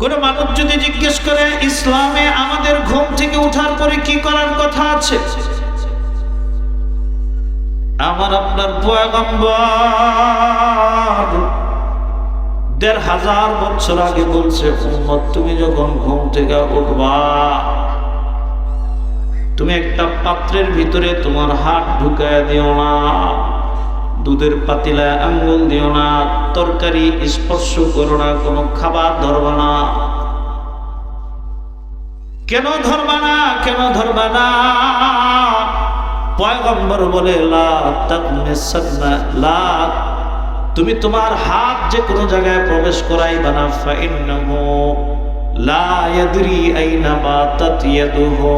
কোন মানুষ যদি জিজ্ঞেস করে, ইসলামে আমাদের ঘুম থেকে উঠার পরে কি করার কথা আছে? আমার আপনার দেড় হাজার বছর আগে বলছে তুমি যখন ঘুম থেকে উঠবা, তুমি একটা পাত্রের ভিতরে তোমার হাত ঢুকায় দিও না। দুধের পাতিলায় আঙ্গুল দিও না, তরকারি স্পর্শ করো না, কোনো খাবার ধরবা না। কেন ধরবা না, কেন ধরবা না? পয়গম্বর বলে তুমি তোমার হাত যে কোনো জায়গায় প্রবেশ করাইবা না, ফাইন্নাহু লা ইয়াদরি আইনা বাতাত ইয়াদুহু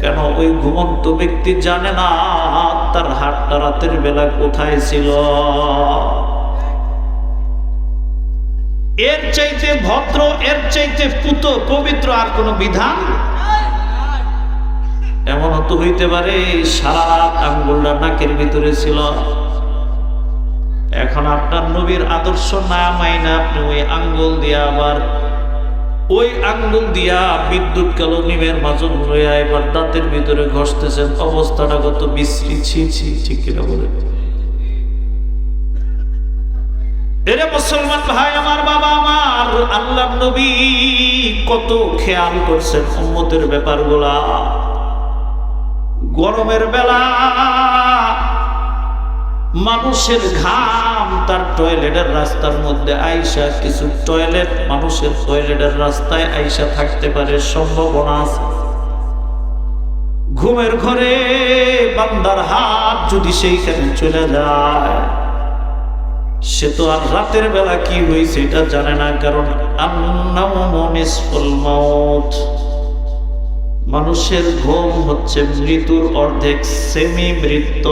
কেন ওই ঘুমন্ত ব্যক্তি জানে না তার হাতটা রাতের বেলা কোথায় ছিল? এর চাইতে ভদ্র, এর চাইতে পুত, পবিত্র আর কোনো বিধান? এমনও তো হইতে পারে, সারা রাত আঙ্গুলটা নাকের ভিতরে ছিল। এখন আপনার নবীর আদর্শ না মাইনা আপনি ওই আঙ্গুল দিয়ে আবার ওই আঙ্গুল দিয়া বিদ্যুৎ কালো নিমের মাজন লইয়া এবার দাঁতের ভিতরে ঘষতেছেন। অবস্থাটা কত বিশ্রী, ছি ছি, ঠিক কিনা বলে? এরে মুসলমান ভাই, আমার বাবা, আমার আল্লাহ নবী কত খেয়াল করছেন উম্মতের ব্যাপারগুলা। গরমের বেলা মানুষের ঘাম তার টয়লেটের রাস্তার মধ্যে আইসা, কিছু টয়লেট মানুষের টয়লেটের রাস্তায় আইসা থাকতে পারে, সম্ভাবনা আছে। ঘুমের ঘরে বান্দার হাত যদি সেইখানে চলে যায়, সে তো আর রাতের বেলা কি হয়েছে এটা জানে না, কারণ মানুষের ঘুম হচ্ছে মৃত্যুর অর্ধেক সেমি মৃত্যু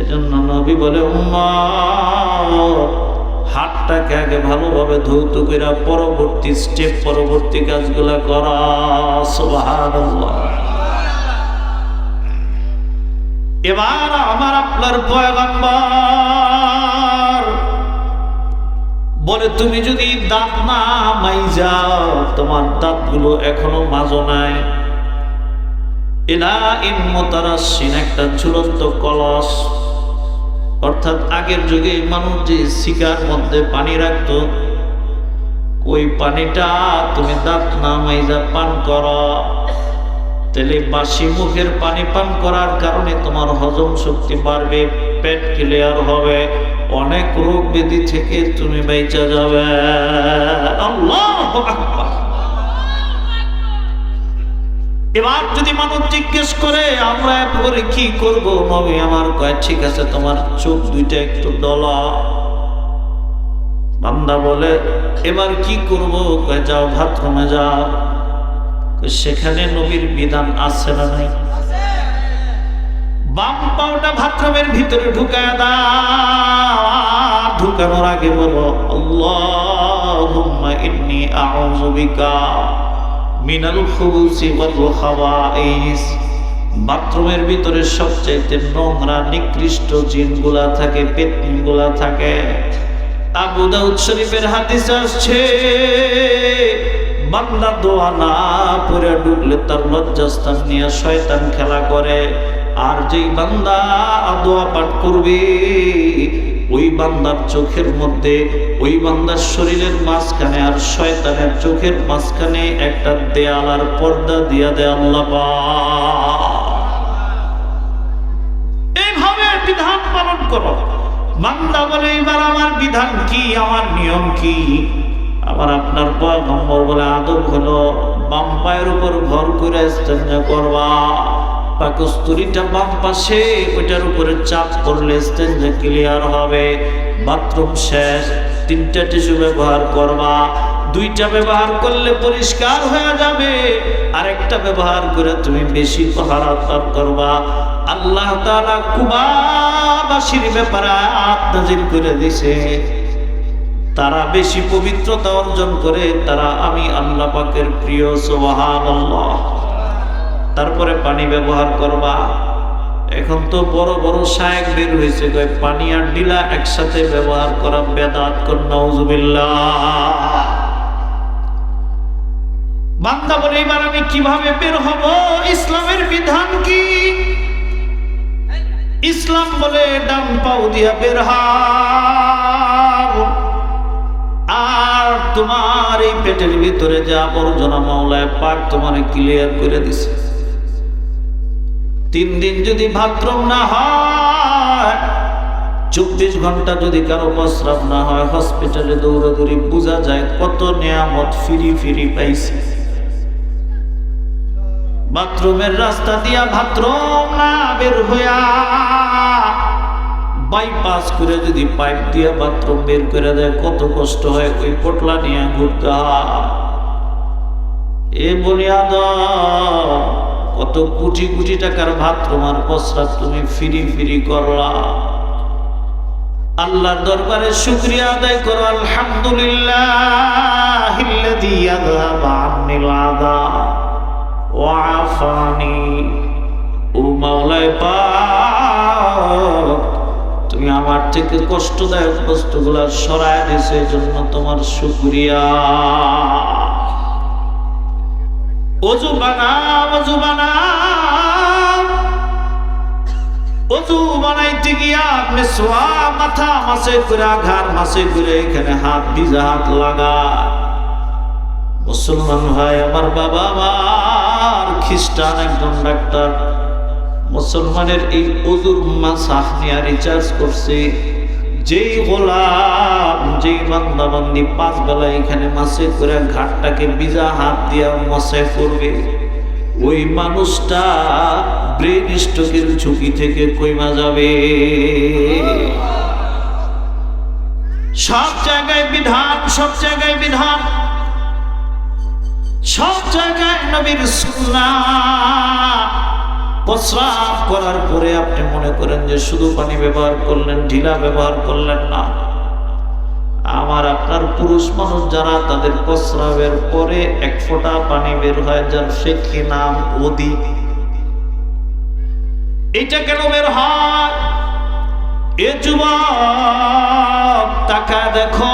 এজন্য নবী বলে, উম্মা, হাতটাকে আগে ভালোভাবে ধৌত করে পরবর্তী স্টেপ পরবর্তী কাজগুলা করা। এবার আমার আপনার পয়গম্বর বলে, তুমি যদি দাঁত না মাই যাও তোমার দাঁতগুলো এখনও মাজো নাই। এলা ইন মোতারাসিন একটা ঝুলন্ত কলস। অর্থাৎ আগের যুগে মানুষ যে শিকার মধ্যে পানি রাখতো, ওই পানিটা তুমি দাঁত না মাইজা পান করো। তাহলে বাসি মুখের পানি পান করার কারণে তোমার হজম শক্তি বাড়বে, পেট ক্লিয়ার হবে, অনেক রোগ ব্যাধি থেকে তুমি বেঁচে যাবে। আল্লাহ আকবার। এবার যদি মানুষ জিজ্ঞেস করে, আমরা এরপরে কি করব? নবী আমার কয়, ঠিক আছে, তোমার চোখ দুইটা একটু ডলা। বান্দা বলে, এবার কি করব? কয়, যাও, বাথরুমে যাও। সেখানে নবীর বিধান আছে না নাই? বাম পাওটা বাথরুমের ভিতরে ঢুকায় আর ঢুকানোর আগে বলো, আল্লাহুম্মা ইন্নী আউযু বিকা। মিনাল খুবুসি ওয়াল খাওয়াইস। বাথরুমের ভিতরে সবচাইতে নোংরা, নিকৃষ্ট জিনগুলা থাকে, পেতনিগুলা থাকে। আবু দাউদ শরীফের হাদিস আসছে, বান্দা দোয়া না পরে ঢুকলে তার লজ্জাস্থান নিয়ে শয়তান খেলা করে। আর যেই বান্দা দোয়া পাঠ করবে ওই বান্দার চোখের মধ্যে, ওই বান্দার শরীরের মাঝখানে আর শয়তানের চোখের মাঝখানে একটা দেয়াল আর পর্দা দিয়া দেয় আল্লাহ এইভাবে বিধান পালন করো। বান্দা বলে, এবার আমার বিধান কি? আমার নিয়ম কি? আবার আপনার পয়গম্বর বলে, আদব হলো বাম পায়ের উপর ভর করে ইস্তেঞ্জা করবা পাকস্তুরিটা বাম পাশে ওইটার উপরে চাপ করলে ইস্তেঞ্জা ক্লিয়ার হবে। বাথরুম শেষ, তিনটা টিস্যু ব্যবহার করবা। দুইটা ব্যবহার করলে পরিষ্কার হয়ে যাবে। আরেকটা ব্যবহার করে তুমি বেশি পাহারাত করবা। আল্লাহ তাআলা কুবাবাসীর ব্যাপারে আয়াত নাজিল করে দিছে তারা বেশি পবিত্রতা অর্জন করে, তারা আমি আল্লাহ পাকের প্রিয়, সুবহানাল্লাহ। তারপরে পানি ব্যবহার করবা। এখন তো বড় বড় শায়েক বের হয়েছে পানি আর ডিলা একসাথে ব্যবহার করা বেদাত বান্দা বলে, এবার আমি কীভাবে বের হব? ইসলামের বিধান কি? ইসলাম বলে, ডান পাও দিয়া বের আর তোমার এই পেটের ভিতরে যে আবর্জনা মাওলায় পাক তোমার ক্লিয়ার করে দিছে। তিন দিন যদি বাথরুম না হয়, চব্বিশ ঘণ্টা যদি কারও প্রস্রাব না হয়, হসপিটালে দৌড়াদৌড়ি বোঝা যায় কত নিয়ামত ফিরি ফিরি পাইছে। বাথরুমের রাস্তা দিয়া বাথরুম না বের হইয়া বাইপাস করে যদি পাইপ দিয়া বাথরুম বের করে দেয়, কত কষ্ট হয় ওই পটলা নিয়ে ঘুরতে এ বলিয়াদ কত কোটি কোটি টাকার ভাত তোমার প্রস্রাব তুমি ফিরি ফিরি করলা। আল্লাহর দরবারে শুক্রিয়া আদায় করো আলহামদুলিল্লাহ ও মাওলায় পা তুমি আমার থেকে কষ্টদায়ক বস্তুগুলা সরায় দিয়েছ এই জন্য তোমার শুক্রিয়া। অজু বানাও অজু বানাও। অজু বানাইতে গিয়া আপনি সোয়া মাথা মাসে করে, ঘাড় মাসে করে, এখানে হাত ভিজা হাত লাগা মুসলমান ভাই, আমার বাবা, আমার খ্রিস্টান একজন ডাক্তার। মুসলমানের এই অজুর মাসাহ নিয়ে রিচার্জ করছে। যেই গোলাম যেই বান্দাবান্দি পাঁচ বেলা এখানে মাসে করে ঘাটটাকে ভিজা হাত দিয়া মশে করবে। ওই মানুষটা ব্রেন স্ট্রোকের ঝুঁকি থেকে কইমা যাবে। সব জায়গায় বিধান, সব জায়গায় বিধান। সব জায়গায় নবীর সুন্নাহ। প্রস্রাব করার পরে আপনি মনে করেন যে শুধু পানি ব্যবহার করলেন, ঢিলা ব্যবহার করলেন না। আমার আপনার পুরুষ মানুষ যারা তাদের প্রস্রাবের পরে এক ফোঁটা পানি বের হয় যার কি নাম? ওদি। এটা কেন বের হয়? এ যুবক টাকা দেখো।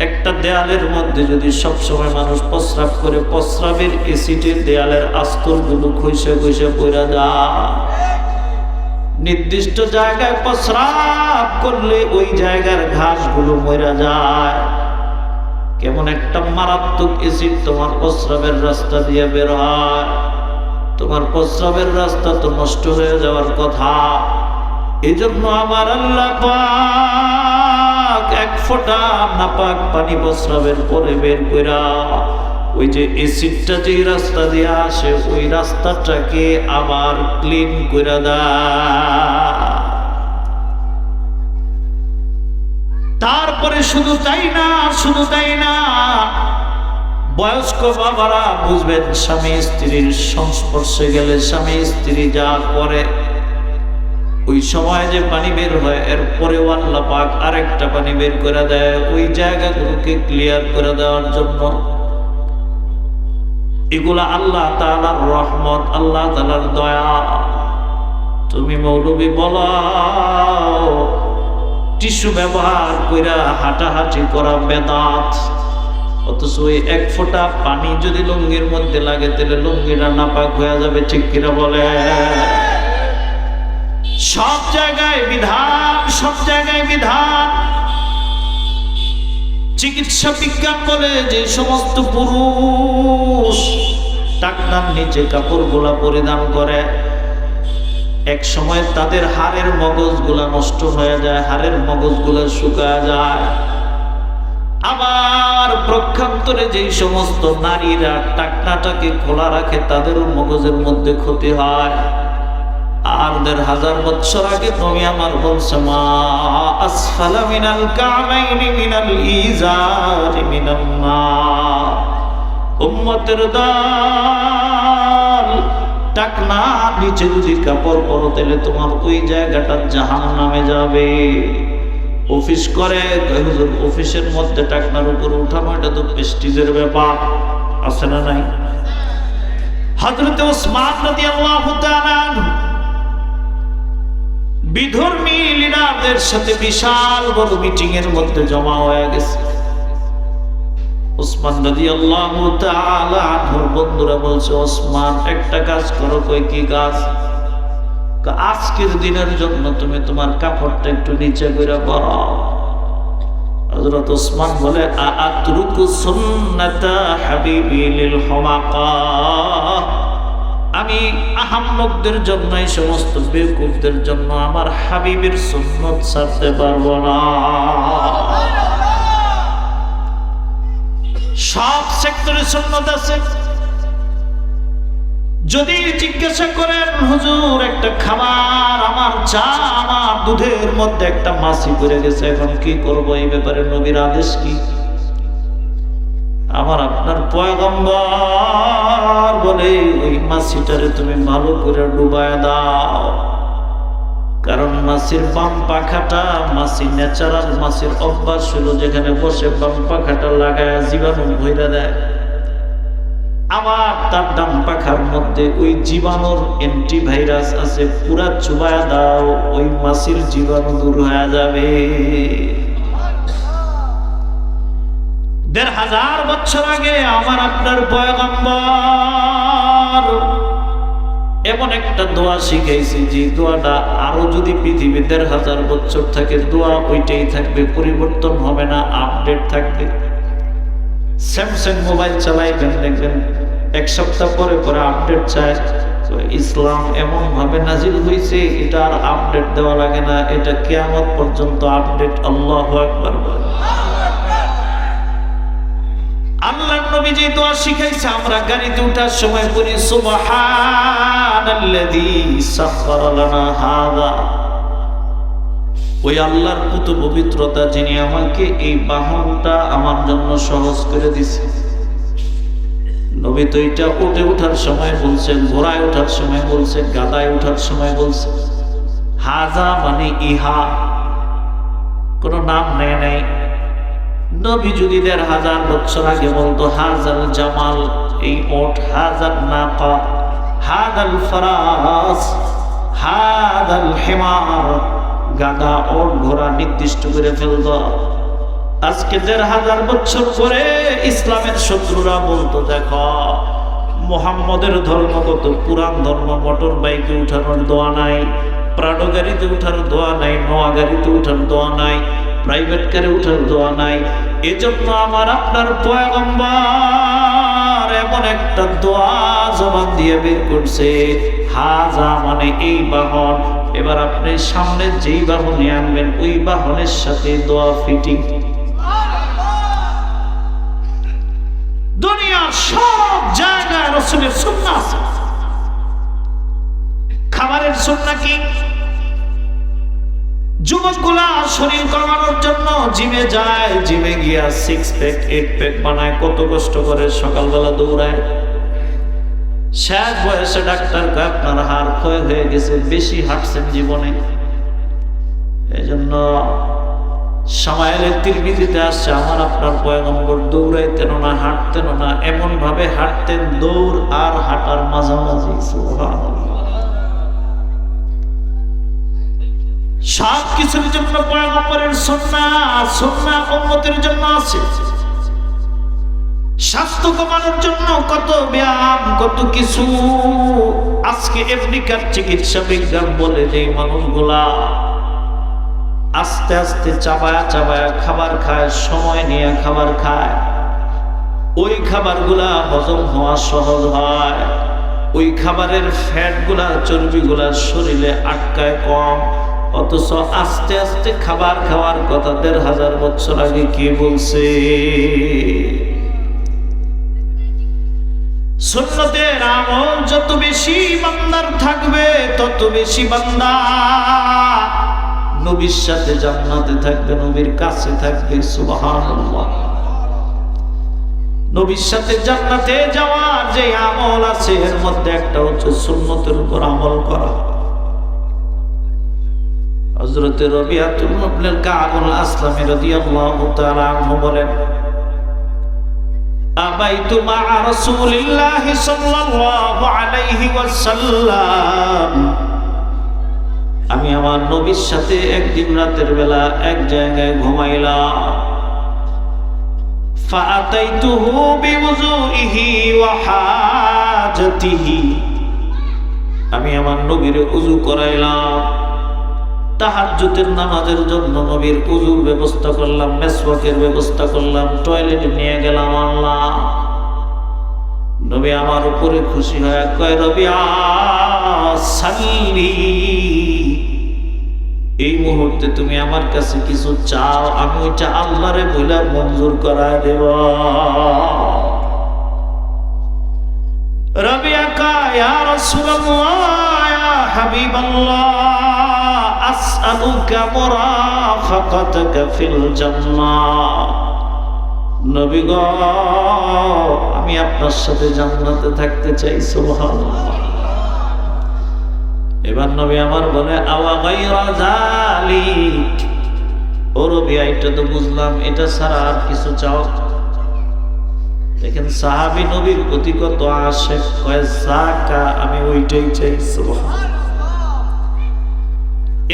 একটা দেয়ালের মধ্যে যদি সব সময় মানুষ প্রস্রাব করে, প্রস্রাবের এসিডের দেয়ালের আস্তরগুলো খইসে খইসে পড়া যায়। নির্দিষ্ট জায়গায় প্রস্রাব করলে ওই জায়গার ঘাসগুলো মরা যায়। কেমন একটা মারাত্মক এসিড তোমার প্রস্রাবের রাস্তা দিয়ে বের হয়। তোমার প্রস্রাবের রাস্তা তো নষ্ট হয়ে যাওয়ার কথা। এই জন্য আমার আল্লাহ পাক এক ফোঁটা নাপাক পানি প্রস্রাবের পরে বের কইরা ওই যে এসিডটা যে রাস্তা দিয়ে আসে, ওই রাস্তাটাকে আবার ক্লিন করে দেয়। তারপরে শুধু তাই না শুধু তাই না, বয়স্ক বাবারা বুঝবেন, স্বামী স্ত্রীর সংস্পর্শে গেলে স্বামী স্ত্রী যা করে, ওই সময় যে পানি বের হয় এরপরে আল্লাহ পাক আরেকটা পানি বের করে দেয়, ওই জায়গাগুলোকে ক্লিয়ার করে দেওয়ার জন্য। এগুলা আল্লাহ তালার রহমত, আল্লাহ তালার দয়া। তুমি মৌলবী বলো টিস্যু ব্যবহার কইরা হাঁটাহাঁটি করা বেদাত। অথচ ওই এক ফোঁটা পানি যদি লুঙ্গির মধ্যে লাগে, তাহলে লুঙ্গিটা নাপাক হয়ে যাবে, ঠিক কিনা বলে? সব জায়গায় বিধান, সব জায়গায় বিধান। চিকিৎসা বিজ্ঞান বলে যে সমস্ত পুরুষ টাকনার নিচে কাপড় গোলা পরিধান করে। এক সময় তাদের হাড়ের মগজগুলা নষ্ট হয়ে যায়, হাড়ের মগজগুলা শুকায় যায়। আবার প্রক্ষান্তরে যেই সমস্ত নারীরা টাকনাটাকে খোলা রাখে তাদেরও মগজের মধ্যে ক্ষতি হয়। আর দেড় হাজার বছর আগে তুমি আমার বলছো, মা আসফালা মিনাল কামাইনি মিনাল ইজারি মিনাল উম্মতের দল টাকনা নিচে যদি কাপড় পরো তাহলে তোমার ওই জায়গাটা জাহান নামে যাবে। অফিস করে হুজুর, অফিসের মধ্যে টাকনার উপর উঠানো, এটা তো প্রেস্টিজের ব্যাপার। আছে না নাই? বিধর্মী লিডারদের সাথে বিশাল বড় মিটিং এর মধ্যে জমা হয়ে গেছে। ওসমান নদী আল্লাহ আনহুর বন্ধুরা বলছে, ওসমান, একটা কাজ করো, কই কি কাজ? আজকের দিনের জন্য তুমি তোমার কাপড়টা একটু নিচে করে পড়ো। হযরত ওসমান বলে আতরুকু সুন্নাতা হাবিবি লিল হুমাকা? আমি আহাম্মকদের জন্য, এই সমস্ত বেকুবদের জন্য আমার হাবিবের সুন্নত ছাড়তে পারব না। সব সেক্টরে সুন্নত আছে। যদি জিজ্ঞাসা করেন, হুজুর, একটা খাবার আমার চা, আমার দুধের মধ্যে একটা মাছি পড়ে গেছে, এখন কি করব? এই ব্যাপারে নবীর আদেশ কি? আমার আপনার পয়গম্বর বলে, ওই মাছিটারে তুমি ভালো করে ডুবায় দাও। কারণ মাছির বাম পাখাটা মাছি ন্যাচারাল মাছির অভ্যাস ছিল যেখানে বসে বাম পাখাটা লাগায় জীবাণু ভইরা দেয়। আবার তার ডান পাখার মধ্যে ওই জীবাণুর অ্যান্টিভাইরাস আছে, পুরা চুবায় দাও, ওই মাছির জীবাণু দূর হয়ে যাবে। দেড় হাজার বছর আগে আমার আপনার পয়গম্বর এমন একটা দোয়া শিখাইছি যে দোয়াটা আরও যদি পৃথিবী দেড় হাজার বছর থাকে, দোয়া ওইটাই থাকবে, পরিবর্তন হবে না, আপডেট থাকবে। স্যামসাং মোবাইল চালাইবেন, দেখবেন এক সপ্তাহ পরে পরে আপডেট চায়। তো ইসলাম এমন ভাবে নাজিল হয়েছে এটা আর আপডেট দেওয়া লাগে না, এটা কেয়ামত পর্যন্ত আপডেট, আল্লাহ একবার আল্লাহ দোয়া শিখাইছে, আমরা গাড়িতে সময় পড়ি সুবহানাল্লাযী লানা হাযা। ওই আল্লাহর পবিত্রতা যিনি আমাকে এই বাহনটা আমার জন্য সহজ করে দিছে। নবী তো এটা উঠে ওঠার সময় বলছে ঘোড়ায় ওঠার সময় বলছে গাদায় ওঠার সময় বলছে হাজা মানে ইহা। কোনো নাম নেয় নাই। নবী যদি দেড় হাজার বছর আগে বলতো হাজার জামাল, এই ওট হাজার নাকা হাদাল ফরাস হাদাল হেমার, গাদা ওট ঘোড়া নির্দিষ্ট করে ফেলত। আজকে দেড় হাজার বছর পরে ইসলামের শত্রুরা বলতো, দেখো, মোহাম্মদের ধর্মগত পুরান ধর্ম, মোটর বাইকে উঠানোর দোয়া নাই প্রাডো গাড়িতে উঠার দোয়া নাই নোয়া গাড়িতে উঠার দোয়া নাই প্রাইভেট কারে উঠার দোয়া নাই। এজন্য আমার আপনার পয়গম্বর এমন একটা দোয়া জবান দিয়ে বের করছে। হাজা মানে এই বাহন। এবার আপনি সামনে যেই বাহনে আনবেন, ওই বাহনের সাথে দোয়া ফিটিং। দুনিয়ার সব জায়গায় রসুলের সুন্না আছে। খাবারের সুন্না কি? যুবকগুলা শরীর কমানোর জন্য জিমে যায়। জিমে গিয়া সিক্স প্যাক এইট প্যাক বানায়, কত কষ্ট করে সকালবেলা দৌড়ায়। শেষ বয়সে ডাক্তার আপনার হাড় ক্ষয় হয়ে গেছে, বেশি হাঁটছেন জীবনে। এই জন্য সময়ের তিরমিজিতে আসছে, আমার আপনার পয়গম্বর দৌড়াইতেন না, হাঁটতেন না এমন ভাবে হাঁটতেন, দৌড় আর হাঁটার মাঝামাঝি। সুবহানাল্লাহ। সব কিছুর জন্য পয়গম্বরের সন্না সন্না উম্মতের জন্য আছে। স্বাস্থ্য কমানোর জন্য কত ব্যায়াম, কত কিছু। আজকে আফ্রিকার চিকিৎসা বিজ্ঞান বলে যে মানুষগুলা। আস্তে আস্তে চাবায়া চাবায়া খাবার খায়, সময় নিয়ে খাবার খায়। ওই খাবারগুলা হজম হওয়া সহজ হয়। ওই খাবারের ফ্যাটগুলা, চর্বিগুলা শরীরে আটকায় কম। অথচ আস্তে আস্তে খাবার খাওয়ার কথা দেড় হাজার বছর আগে কে বলছে? সুন্নতের আমল যত বেশি বান্দার থাকবে, তত বেশি বান্দা নবীর সাথে জান্নাতে থাকবে, নবীর কাছে থাকবে, সুবহানাল্লাহ। নবীর সাথে জান্নাতে যাওয়ার যে আমল আছে, এর মধ্যে একটা হচ্ছে সুন্নতের উপর আমল করা। হযরত রবিআতুল ইবনুল কাবুল আসলামী রাদিয়াল্লাহু তাআলা আনহু বলেন আবাইতু মা রাসূলিল্লাহি সাল্লাল্লাহু আলাইহি ওয়াসাল্লাম আমি আমার নবীর সাথে একদিন রাতের বেলা এক জায়গায় ঘুমাইলাম فأتيته بوضوئه وحاجته আমি আমার নবীর উজু করাইলাম নামাজের জন্য নবীর উজুর ব্যবস্থা করলাম, মেসওয়াকের ব্যবস্থা করলাম, টয়লেটে নিয়ে গেলাম আল্লাহ। নবী আমার উপরে খুশি কয়, রবি এই মুহূর্তে তুমি আমার কাছে কিছু চাও, আমি ওইটা আল্লাহরে বইলা মঞ্জুর করায় দেব। রবি কা ইয়া রাসূলুল্লাহ, ইয়া হাবিবাল্লাহ ফিল জান্নাহ। নবী গো, আমি আপনার সাথে জান্নাতে থাকতে চাই এবার নবী আমার বলে, আওয়া এটা তো বুঝলাম, এটা ছাড়া আর কিছু চাও? দেখেন, সাহাবী নবীর প্রতি কত আমি ওইটাই চাই, সুবহানাল্লাহ।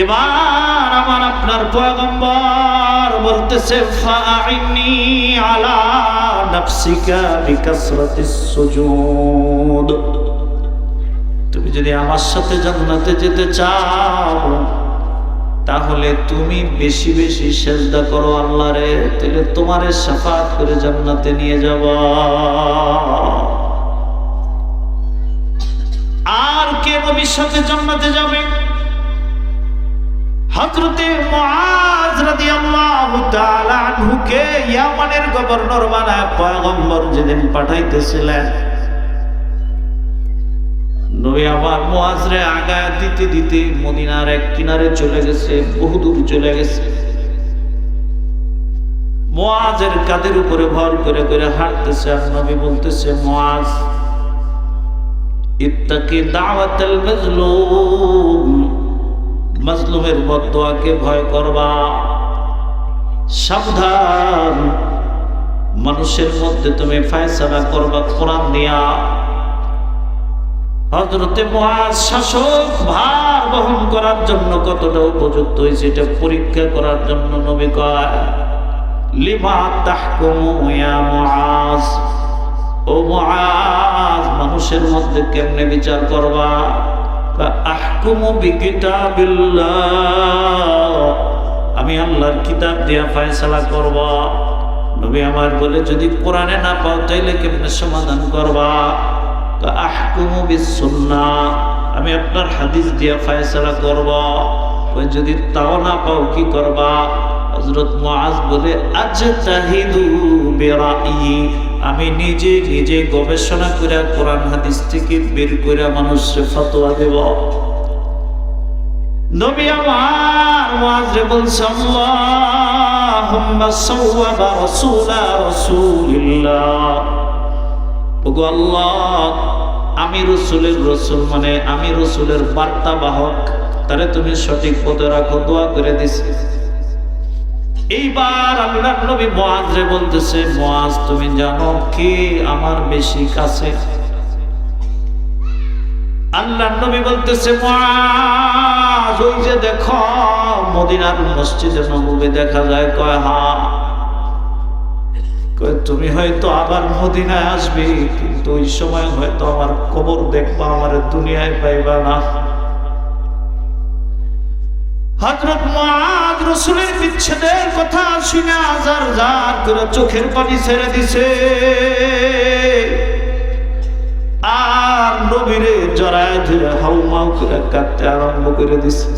এবার আমার আপনার পয়গম্বর বলতেছে ফাইনি আলা নাফসিকা বিকাসরাতিস সুজুদ। তুমি যদি আমার সাথে জান্নাতে যেতে চাও, তাহলে তুমি বেশি বেশি সেজদা করো আল্লাহ রে, তাহলে তোমারে সাফাত করে জান্নাতে নিয়ে যাব। আর কে নবীর সাথে জান্নাতে যাবে? আনহুকে ইয়ামানের গভর্নর বানায় পয়গম্বর যেদিন পাঠাইতেছিলেন। নবী দিতে দিতে মদিনার কিনারে চলে গেছে চলে গেছে। কাদের উপরে ভর করে করে বলতেছে মাজলুমের বদোয়াকে ভয় করবা। সাবধান। মানুষের মধ্যে তুমি ফায়সালা করবা কোরআন দিয়া হজরতে মহাজ শাসক ভার বহন করার জন্য কতটা উপযুক্ত হয়েছে এটা পরীক্ষা করার জন্য নবী কয়, লিমা তাহকুমু ইয়া মুআজ? ও মুআজ, মানুষের মধ্যে কেমনে বিচার করবা? আমি আল্লাহর কিতাব দিয়া ফায়সলা করব। নবী আমার বলে, যদি কোরআনে না পাও, তাইলে কেমনে সমাধান করবা? আহকুমু বিসুন্না। আমি আপনার হাদিস দিয়া ফায়সলা করব। যদি তাও না পাও, কি করবা? হযরত মুআজ বলে, আজতাহিদু বিরাই আমি নিজে নিজে গবেষণা করে কোরআন হাদিস থেকে বের করে মানুষকে ফতোয়া দেব। নবী আমার মুআজরে বলছে, আল্লাহুম্মা সাওয়াবা রাসূলা রাসূলিল্লাহ। ওগো আল্লাহ, আমি রসুলের রসুল মানে আমি রসুলের বার্তা বাহক। তারে তুমি সঠিক পথে রাখো, দোয়া করে দিছি। এইবার আল্লাহ নবী মুআজরে বলতেছে, মুআজ, তুমি জানো কে আমার বেশি কাছে? আল্লাহ নবী বলতেছে, মুআজ, ওই যে দেখো মদিনার মসজিদে নববী দেখা যায়, কয়, হা। তুমি হয়তো আবার মদিনায় আসবে, কিন্তু ওই সময় হয়তো আমার কবর দেখবা, আমার দুনিয়ায় পাইবা না। হযরত মুআজ রাসূলের বিচ্ছেদের কথা শুনে আজার জার করে চোখের পানি ছেড়ে দিছে। আর নবীরে জড়ায় ধরে হাউমাউ করে কাঁদতে আরম্ভ করে দিছে।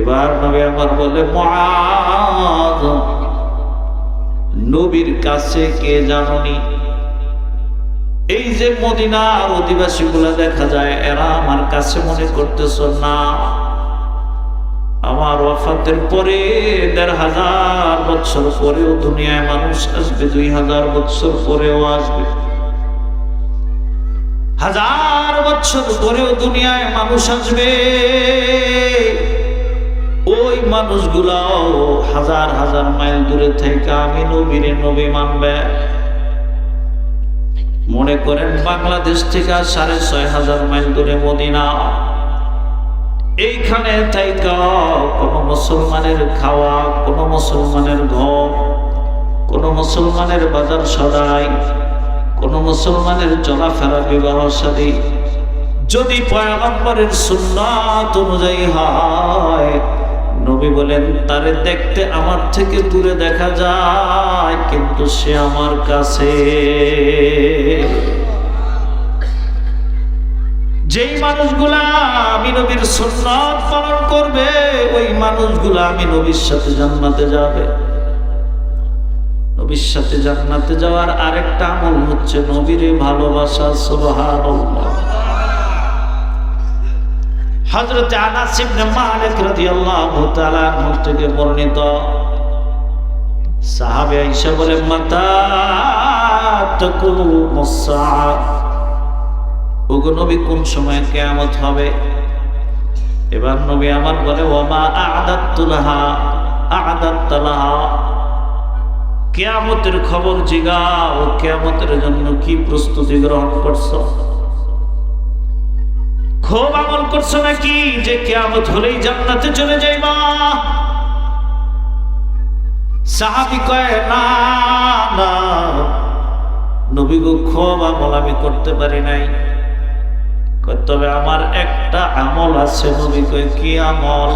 এবার নবী আমার বলে, মুআজ, নবীর কাছে কে জাননি? এই যে মদিনার অধিবাসী গুলা দেখা যায়, এরা আমার কাছে মনে করতেছ, না, আমার ওয়াফাতের পরে দেড় হাজার বছর পরেও দুনিয়ায় মানুষ আসবে, দুই হাজার বছর পরেও আসবে। হাজার বছর পরেও দুনিয়ায় মানুষ আসবে। ওই মানুষগুলাও হাজার হাজার মাইল দূরে থেকে আমি নবীরে নবী মানবে। মনে করেন বাংলাদেশ থেকে সাড়ে ছয় হাজার মাইল দূরে মদিনা। এইখানে থাইকা কোনো মুসলমানের খাওয়া, কোনো মুসলমানের ঘর, কোন মুসলমানের বাজার সদাই, কোন মুসলমানের চলাফেরা বিবাহ সাদী। যদি পয়গম্বরের সুন্নাত অনুযায়ী হয় নবী বলেন, তারে দেখতে আমার থেকে দূরে দেখা যায়, কিন্তু সে আমার কাছে। যেই মানুষগুলা আমি নবীর সুন্নাত পালন করবে, ওই মানুষগুলা আমি নবীর সাথে জান্নাতে যাবে। নবীর সাথে জান্নাতে যাওয়ার আরেকটা আমল হচ্ছে নবীরে ভালোবাসা, সুবহানাল্লাহ। হযরত আনাস ইবনে মালিক রাদিয়াল্লাহু তাআলা আনহু থেকে বর্ণিত। সাহাবে আয়েশা বলেন মাতা তাকুমু সাআ ওগো নবী, কোন সময় কিয়ামত হবে? এবার নবী আমার বলে ওমা আ'দাতুলাহা আ'দাতুলাহা কিয়ামতের খবর জিগাও, কিয়ামতের জন্য কি প্রস্তুতি গ্রহণ করছ? খুব আমল করছ নাকি? যে কিয়ামত হলেই জান্নাতে চলে যাইবা। সাহাবি কয়, না না। নবী গো, খুব আমল আমি করতে পারি নাই। তবে আমার একটা আমল আছে। নবী কয়, কি আমল?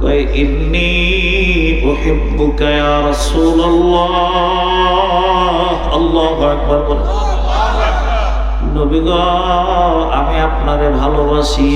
কয়, ইন্নি উহিব্বুকা ইয়া রাসূলুল্লাহ। আল্লাহু আকবার বলে। নবী গো আমি আপনারে ভালোবাসি।